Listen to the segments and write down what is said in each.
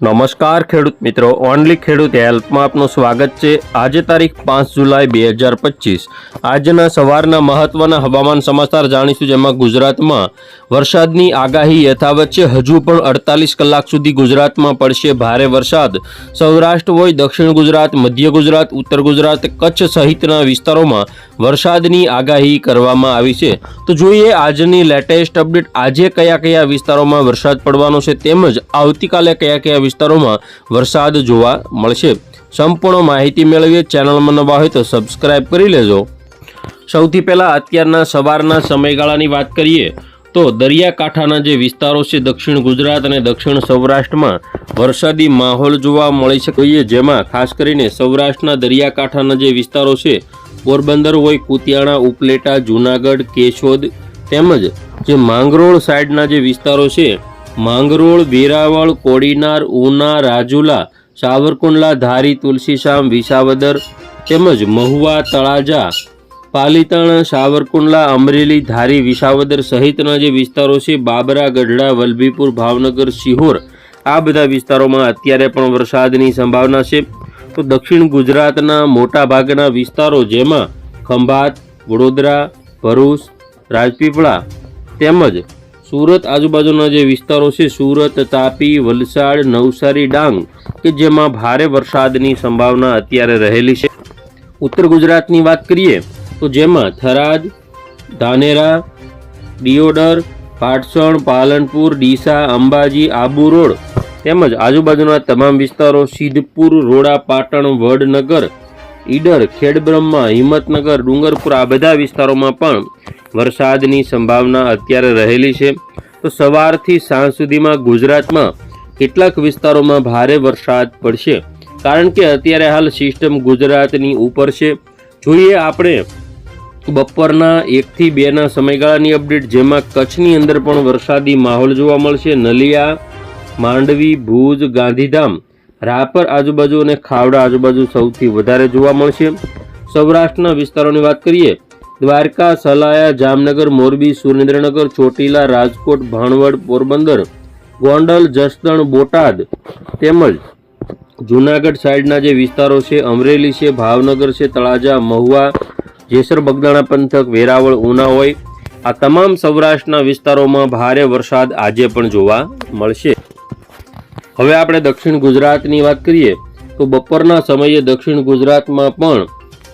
નમસ્કાર ખેડૂત મિત્રો, ઓનલી ખેડૂત હેલ્પમાં આપનું સ્વાગત છે. આજે તારીખ પાંચ જુલાઈ બે હજાર પચીસ. આજના સવારના મહત્વના હવામાન સમાચાર જાણીશું જેમાં ગુજરાતમાં વરસાદની આગાહી યથાવત છે. હજુ પણ અડતાલીસ કલાક સુધી ગુજરાતમાં પડશે ભારે વરસાદ. સૌરાષ્ટ્ર હોય, દક્ષિણ ગુજરાત, મધ્ય ગુજરાત, ઉત્તર ગુજરાત, કચ્છ સહિતના વિસ્તારોમાં વરસાદની આગાહી કરવામાં આવી છે. તો જોઈએ આજની લેટેસ્ટ અપડેટ. આજે કયા કયા વિસ્તારોમાં વરસાદ પડવાનો છે તેમજ આવતીકાલે કયા કયા વિસ્તારોમાં વરસાદ જોવા મળશે. સંપૂર્ણ માહિતી મેળવીએ ચેનલમાં નવા હોય તો સબસ્ક્રાઇબ કરી લેજો. સૌથી પહેલાં અત્યારના સવારના સમયગાળાની વાત કરીએ તો દરિયાકાંઠાના જે વિસ્તારો છે દક્ષિણ ગુજરાત અને દક્ષિણ સૌરાષ્ટ્રમાં વરસાદી માહોલ જોવા મળી શકીએ, જેમાં ખાસ કરીને સૌરાષ્ટ્રના દરિયાકાંઠાના જે વિસ્તારો છે, પોરબંદર હોય કુતિયાણા, ઉપલેટા, જૂનાગઢ, કેશોદ તેમજ જે માંગરોળ સાઈડના જે વિસ્તારો છે માંગરોળ વેરાવળ કોડીનાર, ઉના, રાજુલા, સાવરકુંડલા, ધારી, તુલસીશામ, વિસાવદર તેમજ મહુવા, તળાજા, પાલીતાણા, સાવરકુંડલા, અમરેલી, ધારી, વિસાવદર સહિતના જે વિસ્તારો છે, બાબરા, ગઢડા, વલભીપુર, ભાવનગર, શિહોર, આ બધા વિસ્તારોમાં અત્યારે પણ વરસાદની સંભાવના છે. તો દક્ષિણ ગુજરાતના મોટા ભાગના વિસ્તારો જેમાં ખંભાત, વડોદરા, ભરૂચ, રાજપીપળા તેમજ સુરત આજુબાજુના જે વિસ્તારો છે, સુરત, તાપી, વલસાડ, નવસારી, ડાંગ, કે જેમાં ભારે વરસાદની સંભાવના અત્યારે રહેલી છે. ઉત્તર ગુજરાતની વાત કરીએ, તો જેમાં થરાદ, ધાનેરા, દિયોદર, પાટસણ, પાલનપુર, ડીસા, અંબાજી, આબુ રોડ, તેમજ આજુબાજુના તમામ વિસ્તારો, સિદ્ધપુર, રોડા, પાટણ, વડનગર ઈડર, ખેડબ્રહ્મા, હિંમતનગર, ડુંગરપુર આ બધા વિસ્તારોમાં પણ વરસાદની સંભાવના અત્યારે રહેલી છે. તો સવારથી સાંજ સુધીમાં ગુજરાતમાં કેટલાક વિસ્તારોમાં ભારે વરસાદ પડશે. કારણ કે અત્યારે હાલ સિસ્ટમ ગુજરાતની ઉપર છે. જોઈએ આપણે બપોરના એકથી બેના સમયગાળાની અપડેટ, જેમાં કચ્છની અંદર પણ વરસાદી માહોલ જોવા મળશે. નલિયા, માંડવી, ભુજ, ગાંધીધામ રાપર આજુબાજુ અને ખાવડા આજુબાજુ સૌથી વધારે જોવા મળશે. સૌરાષ્ટ્રના વિસ્તારોની વાત કરીએ, દ્વારકા, સલાયા, જામનગર, મોરબી, સુરેન્દ્રનગર, ચોટીલા, રાજકોટ, ભાણવડ, પોરબંદર, ગોંડલ, જસદણ, બોટાદ તેમજ જુનાગઢ સાઈડના જે વિસ્તારો છે, અમરેલી છે, ભાવનગર છે, તળાજા, મહુવા, જેસર, બગદાણા પંથક, વેરાવળ, ઉના હોય, આ તમામ સૌરાષ્ટ્રના વિસ્તારોમાં ભારે વરસાદ આજે પણ જોવા મળશે. હવે આપણે દક્ષિણ ગુજરાતની વાત કરીએ, તો બપોરના સમયે દક્ષિણ ગુજરાતમાં પણ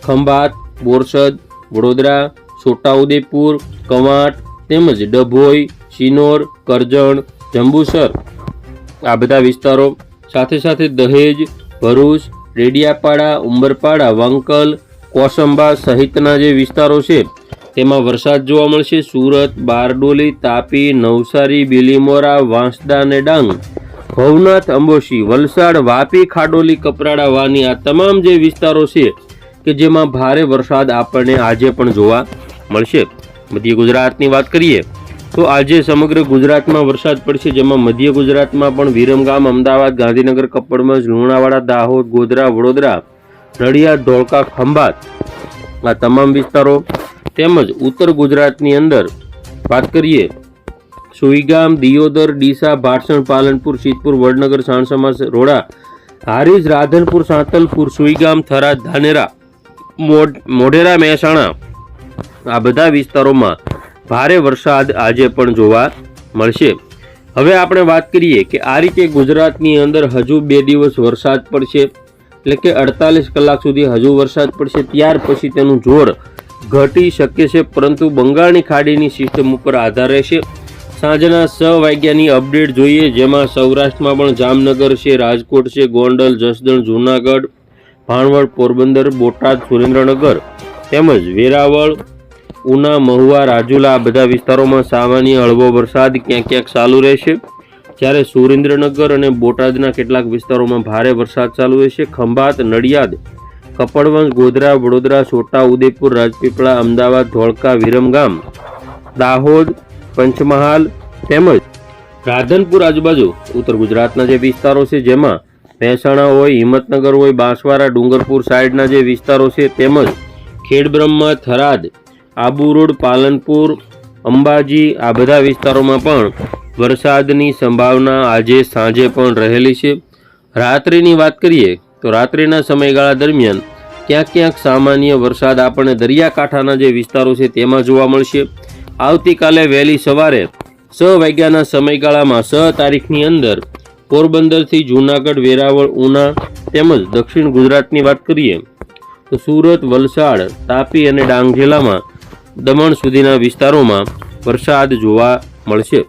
ખંભાત, બોરસદ, વડોદરા, છોટાઉદેપુર, કવાંટ તેમજ ડભોઈ, શિનોર, કરજણ, જંબુસર આ બધા વિસ્તારો, સાથે સાથે દહેજ, ભરૂચ, રેડિયાપાડા, ઉંબરપાડા, વાંકલ, કોસંબા સહિતના જે વિસ્તારો છે, તેમાં વરસાદ જોવા મળશે. સુરત, બારડોલી, તાપી, નવસારી, બિલીમોરા, વાંસદા અને ડાંગ ભવનાથ અંબોશી, વલસાડ, વાપી, ખાડોલી, કપરાડા, વાની આ તમામ જે વિસ્તારો છે કે જેમાં ભારે વરસાદ આપણને આજે પણ જોવા મળશે. મધ્ય ગુજરાતની વાત કરીએ તો આજે સમગ્ર ગુજરાતમાં વરસાદ પડશે, જેમાં મધ્ય ગુજરાતમાં પણ વિરમગામ, અમદાવાદ, ગાંધીનગર કપડમંજ લુણાવાડા, દાહોદ, ગોધરા, વડોદરા, નડિયાદ, ધોળકા, ખંભાત આ તમામ વિસ્તારો તેમજ ઉત્તર ગુજરાતની અંદર વાત કરીએ સુઈગામ, દિયોદર, ડીસા, ભાટસણ, પાલનપુર સિદ્ધપુર વડનગર, સાણસમા, રોડા, હારીજ, રાધનપુર, સાંતલપુર, સુઈગામ, થરાદ, ધાનેરા, મોઢ- મોઢેરા, મહેસાણા. આ બધા વિસ્તારોમાં ભારે વરસાદ આજે પણ જોવા મળશે. હવે આપણે વાત કરીએ કે આ રીતે ગુજરાતની અંદર હજુ બે દિવસ વરસાદ પડશે, એટલે કે અડતાલીસ કલાક સુધી હજુ વરસાદ પડશે, ત્યાર પછી તેનું જોર ઘટી શકે છે, પરંતુ બંગાળની ખાડીની સિસ્ટમ ઉપર આધાર રહેશે. સાંજના છ વાગ્યાની અપડેટ જોઈએ, જેમાં સૌરાષ્ટ્રમાં પણ જામનગર છે, રાજકોટ છે, ગોંડલ, જસદણ, જૂનાગઢ, ભાણવડ, પોરબંદર, બોટાદ, સુરેન્દ્રનગર તેમજ વેરાવળ, ઉના, મહુવા, રાજુલા આ બધા વિસ્તારોમાં સામાન્ય હળવો વરસાદ ક્યાંક ક્યાંક ચાલુ રહેશે. જ્યારે સુરેન્દ્રનગર અને બોટાદના કેટલાક વિસ્તારોમાં ભારે વરસાદ ચાલુ રહેશે. ખંભાત, નડિયાદ, કપડવંજ, ગોધરા, વડોદરા, છોટા ઉદેપુર, રાજપીપળા, અમદાવાદ, ધોળકા, વિરમગામ, દાહોદ પંચમહાલ તેમજ રાધનપુર આજુબાજુ ઉત્તર ગુજરાતના જે વિસ્તારો છે, જેમાં મહેસાણા હોય, હિંમતનગર હોય, બાંસવાડા, ડુંગરપુર સાઈડના જે વિસ્તારો છે, તેમજ ખેડબ્રહ્મા, થરાદ, આબુ રોડ, પાલનપુર, અંબાજી આ બધા વિસ્તારોમાં પણ વરસાદની સંભાવના આજે સાંજે પણ રહેલી છે. રાત્રિની વાત કરીએ તો રાત્રિના સમયગાળા દરમિયાન ક્યાંક ક્યાંક સામાન્ય વરસાદ આપણને દરિયાકાંઠાના જે વિસ્તારો છે, તેમાં જોવા મળશે. આવતીકાલે વહેલી સવારે છ વાગ્યાના સમયગાળામાં છ તારીખની અંદર પોરબંદરથી જૂનાગઢ, વેરાવળ, ઉના તેમજ દક્ષિણ ગુજરાતની વાત કરીએ, તો સુરત, વલસાડ, તાપી અને ડાંગ જિલ્લામાં દમણ સુધીના વિસ્તારોમાં વરસાદ જોવા મળશે.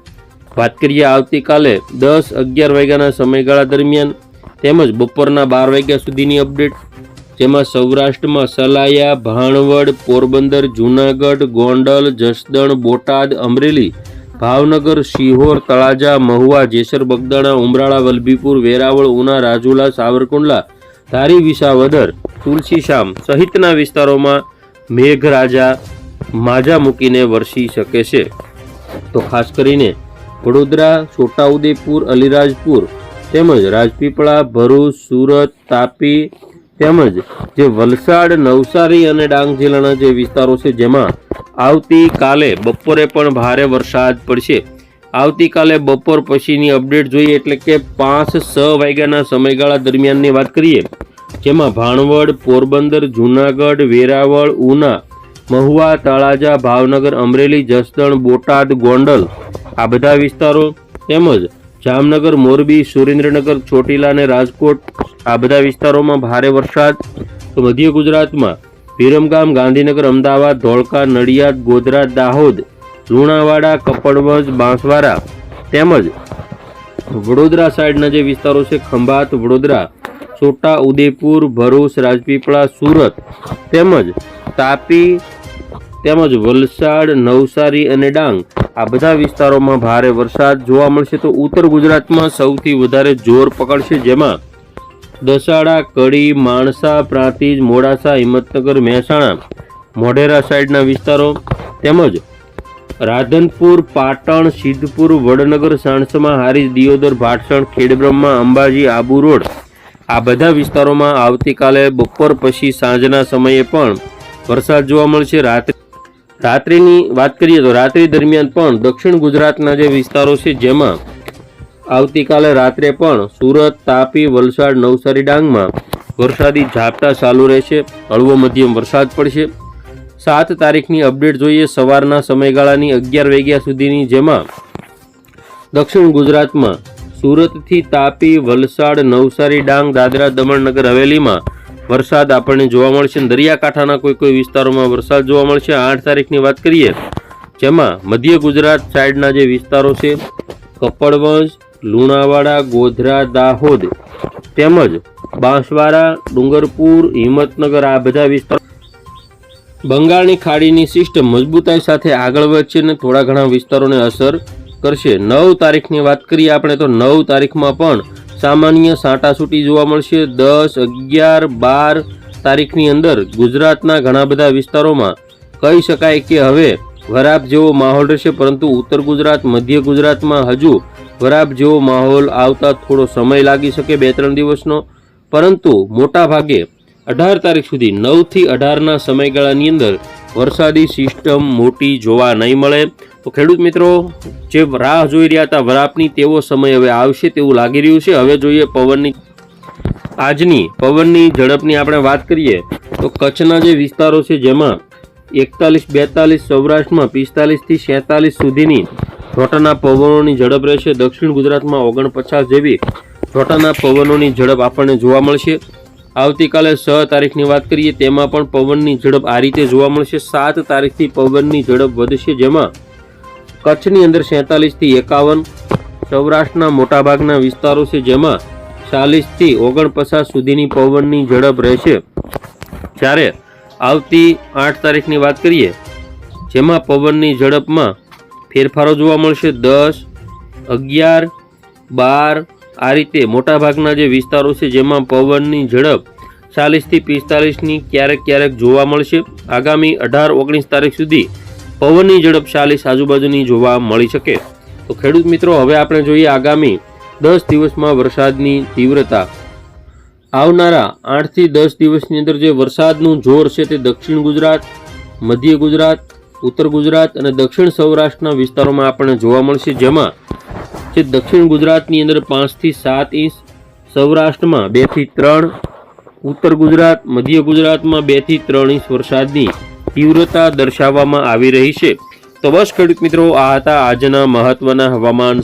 વાત કરીએ આવતીકાલે દસ અગિયાર વાગ્યાના સમયગાળા દરમિયાન તેમજ બપોરના બાર વાગ્યા સુધીની અપડેટ. જેમાં સૌરાષ્ટ્રમાં સલાયા, ભાણવડ, પોરબંદર, જૂનાગઢ, ગોંડલ, જસદણ, બોટાદ, અમરેલી, ભાવનગર, શિહોર, તળાજા, મહુવા, જેસર, બગદાણા, ઉમરાળા, વલભીપુર, વેરાવળ, ઉના, રાજુલા, સાવરકુંડલા, ધારી, વિસાવદર તુલસીશામ સહિતના વિસ્તારોમાં મેઘરાજા માજા મૂકીને વરસી શકે છે. તો ખાસ કરીને વડોદરા, છોટાઉદેપુર, અલીરાજપુર તેમજ રાજપીપળા, ભરૂચ, સુરત, તાપી તેમજ જે વલસાડ, નવસારી અને ડાંગ જિલ્લાના જે વિસ્તારો છે, જેમાં આવતીકાલે બપોરે પણ ભારે વરસાદ પડશે. આવતીકાલે બપોર પછીની અપડેટ જોઈએ એટલે કે પાંચ છ વાગ્યાના સમયગાળા દરમિયાનની વાત કરીએ, જેમાં ભાણવડ, પોરબંદર, જૂનાગઢ, વેરાવળ, ઉના, મહુવા, તળાજા, ભાવનગર, અમરેલી, જસદણ, બોટાદ, ગોંડલ આ બધા વિસ્તારો તેમજ જામનગર, મોરબી, સુરેન્દ્રનગર, ચોટીલા અને રાજકોટ આ બધા વિસ્તારોમાં ભારે વરસાદ. તો મધ્ય ગુજરાતમાં વિરમગામ, ગાંધીનગર, અમદાવાદ, ધોળકા, નડિયાદ, ગોધરા, દાહોદ, લુણાવાડા, કપડવંજ, બાંસવાડા તેમજ વડોદરા સાઈડના જે વિસ્તારો છે, ખંભાત, વડોદરા, છોટા ઉદેપુર, ભરૂચ, રાજપીપળા, સુરત તેમજ તાપી તેમજ વલસાડ, નવસારી અને ડાંગ. આ બધા વિસ્તારોમાં ભારે વરસાદ જોવા મળશે તો ઉત્તર ગુજરાતમાં સૌથી વધારે જોર પકડશે જેમાં દસાડા, કડી, માણસા, પ્રાંતિજ, મોડાસા, હિંમતનગર, મહેસાણા, મોઢેરા સાઈડના વિસ્તારો તેમજ રાધનપુર, પાટણ, સિદ્ધપુર, વડનગર, સાણસમા હારીજ, દિયોદર, ભાટસણ, ખેડબ્રહ્મા, અંબાજી, આબુ રોડ. આ બધા વિસ્તારોમાં આવતીકાલે બપોર પછી સાંજના સમયે પણ વરસાદ જોવા મળશે. રાત્રે રાત્રિની વાત કરીએ તો રાત્રિ દરમિયાન પણ દક્ષિણ ગુજરાતના જે વિસ્તારો છે જેમાં આવતીકાલે રાત્રે પણ સુરત, તાપી, વલસાડ, નવસારી ડાંગમાં વરસાદી ઝાપટા ચાલુ રહેશે, હળવો મધ્યમ વરસાદ પડશે. સાત તારીખની અપડેટ જોઈએ સવારના સમયગાળાની અગિયાર વાગ્યા સુધીની જેમાં દક્ષિણ ગુજરાતમાં સુરતથી તાપી, વલસાડ, નવસારી ડાંગ, દાદરા દમણ નગર હવેલીમાં વરસાદ આપણને જોવા મળશે દરિયાકાંઠાના કોઈ કોઈ વિસ્તારોમાં વરસાદ જોવા મળશે. આઠ તારીખની વાત કરીએ, જેમાં મધ્ય ગુજરાત સાઈડના જે વિસ્તારો છે કપડવંશ લુણાવાડા, ગોધરા, દાહોદ તેમજ બાંસવાડા, ડુંગરપુર, હિંમતનગર આ બધા વિસ્તારો બંગાળની ખાડીની સિસ્ટમ મજબૂતાઈ સાથે આગળ વધશે અને થોડા ઘણા વિસ્તારોને અસર કરશે. નવ તારીખની વાત કરીએ આપણે તો નવ તારીખમાં પણ સામાન્ય સાંટાસૂટી જોવા મળશે. દસ, અગિયાર, બાર તારીખની અંદર ગુજરાતના ઘણા બધા વિસ્તારોમાં કહી શકાય કે હવે વરાપ જેવો માહોલ રહેશે, પરંતુ ઉત્તર ગુજરાત, મધ્ય ગુજરાતમાં હજુ વરાપ જેવો માહોલ આવતા થોડો સમય લાગી શકે બે, ત્રણ દિવસનો. પરંતુ મોટા ભાગે અઢાર તારીખ સુધી નવથી અઢારના સમયગાળાની અંદર વરસાદી સિસ્ટમ મોટી જોવા નહીં મળે. તો ખેડૂત મિત્રો, જે રાહ જોઈ રહ્યા હતા વરાપની, તેવો સમય હવે આવશે તેવું લાગી રહ્યું છે. હવે જોઈએ પવનની, આજની પવનની ઝડપની આપણે વાત કરીએ તો કચ્છના જે વિસ્તારો છે જેમાં એકતાલીસ, બેતાલીસ, સૌરાષ્ટ્રમાં પિસ્તાલીસથી સેતાલીસ સુધીની રોટાના પવનોની ઝડપ રહેશે. દક્ષિણ ગુજરાતમાં ઓગણપચાસ જેવી રોટાના પવનોની ઝડપ આપણને જોવા મળશે. આવતીકાલે છ તારીખની વાત કરીએ, તેમાં પણ પવનની ઝડપ આ રીતે જોવા મળશે. સાત તારીખથી પવનની ઝડપ વધશે, જેમાં કચ્છની અંદર સેતાલીસથી એકાવન, સૌરાષ્ટ્રના મોટાભાગના વિસ્તારો છે જેમાં ચાલીસથી ઓગણપચાસ સુધીની પવનની ઝડપ રહેશે. જ્યારે આવતી આઠ તારીખની વાત કરીએ, જેમાં પવનની ઝડપમાં ફેરફારો જોવા મળશે. દસ, અગિયાર, બાર, આ રીતે મોટાભાગના જે વિસ્તારો છે જેમાં પવનની ઝડપ ચાલીસથી પિસ્તાલીસની ક્યારેક ક્યારેક જોવા મળશે. આગામી અઢાર, ઓગણીસ તારીખ સુધી પવનની ઝડપ ચાલીસ આજુબાજુની જોવા મળી શકે. તો ખેડૂત મિત્રો, હવે આપણે જોઈએ આગામી દસ દિવસમાં વરસાદની તીવ્રતા. આવનારા આઠથી દસ દિવસની અંદર જે વરસાદનું જોર છે તે દક્ષિણ ગુજરાત, મધ્ય ગુજરાત, ઉત્તર ગુજરાત અને દક્ષિણ સૌરાષ્ટ્રના વિસ્તારોમાં આપણને જોવા મળશે, જેમાં જે દક્ષિણ ગુજરાતની અંદર પાંચથી સાત ઇંચ, સૌરાષ્ટ્રમાં બેથી ત્રણ, ઉત્તર ગુજરાત, મધ્ય ગુજરાતમાં બેથી ત્રણ ઇંચ વરસાદની તીવ્રતા દર્શાવવામાં આવી રહી છે. તો બસ ખેડૂત મિત્રો આ હતા આજના મહત્વના હવામાન